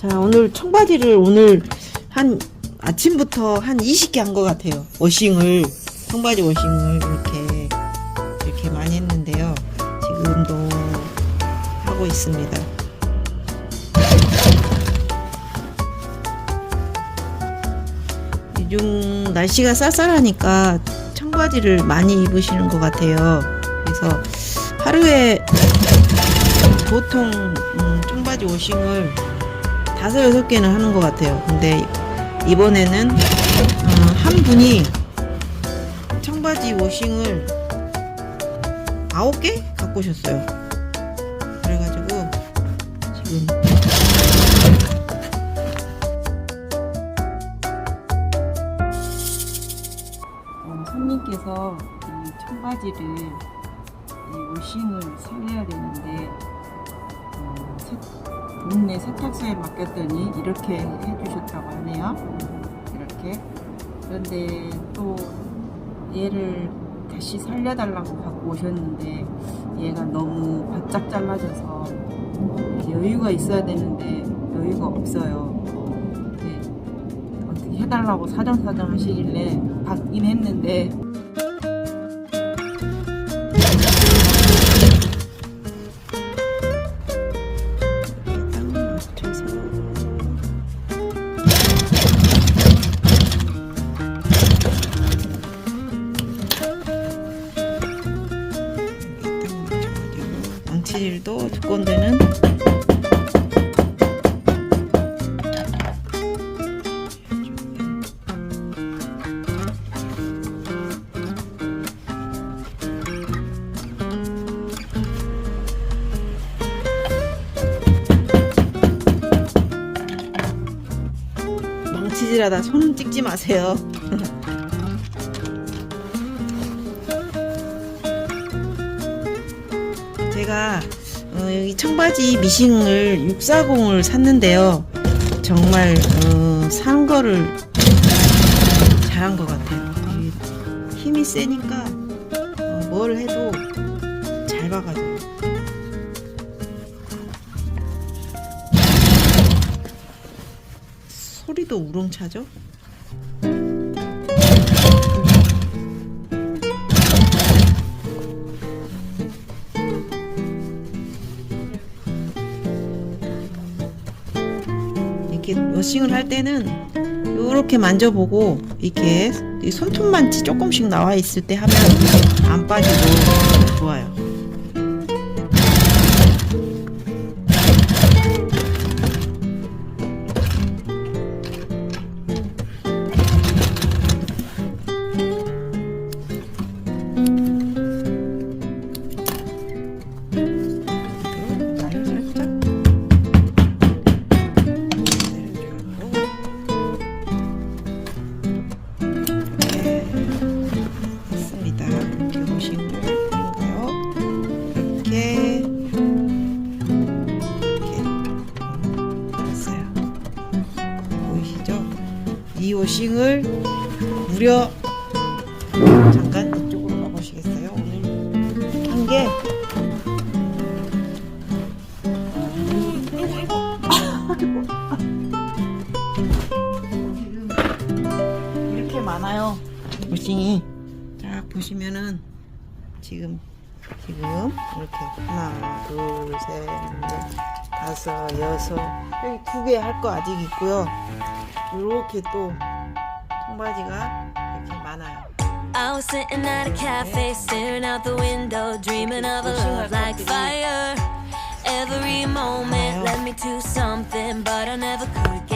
자, 오늘 청바지를 오늘 한 아침부터 한 20개 한 것 같아요. 워싱을, 청바지 워싱을 이렇게, 이렇게 많이 했는데요. 지금도 하고 있습니다. 요즘 날씨가 쌀쌀하니까 청바지를 많이 입으시는 것 같아요. 그래서 하루에 보통 음, 청바지 워싱을 다섯 여섯 개는 하는 것 같아요. 근데 이번에는 음, 한 분이 청바지 워싱을 아홉 개 갖고 오셨어요. 그래가지고 지금 어, 손님께서 이 청바지를 이 워싱을 살려야 되는데 어, 세- 동네 세탁소에 맡겼더니 이렇게 해주셨다고 하네요. 이렇게 그런데 또 얘를 다시 살려달라고 갖고 오셨는데 얘가 너무 바짝 잘라져서 여유가 있어야 되는데 여유가 없어요. 근데 어떻게 해달라고 사정사정 하시길래 받긴 했는데 두건데는 망치질하다 손 찍지 마세요. 제가 어, 여기 청바지 미싱을 640을 샀는데요. 정말 어, 산 거를 잘한 것 같아요. 이 힘이 세니까 어, 뭘 해도 잘 박아줘요. 소리도 우렁차죠? 이렇게 워싱을 할 때는 이렇게 만져보고 이렇게 이 손톱만 조금씩 나와 있을 때 하면 안 빠지고 좋아요. 이 워싱을 무려 잠깐 이쪽으로 가보시겠어요? 오늘 한게 이렇게 많아요. 워싱이 딱 보시면은 지금 지금 이렇게 하나, 둘, 셋, 넷, 다섯, 여섯 여기 두 개 할 거 아직 있고요. 이렇게 또 청바지가 이렇게 많아요. I was sitting at a cafe, staring out the window, dreaming of a love like fire. Every moment led me to something, but I never could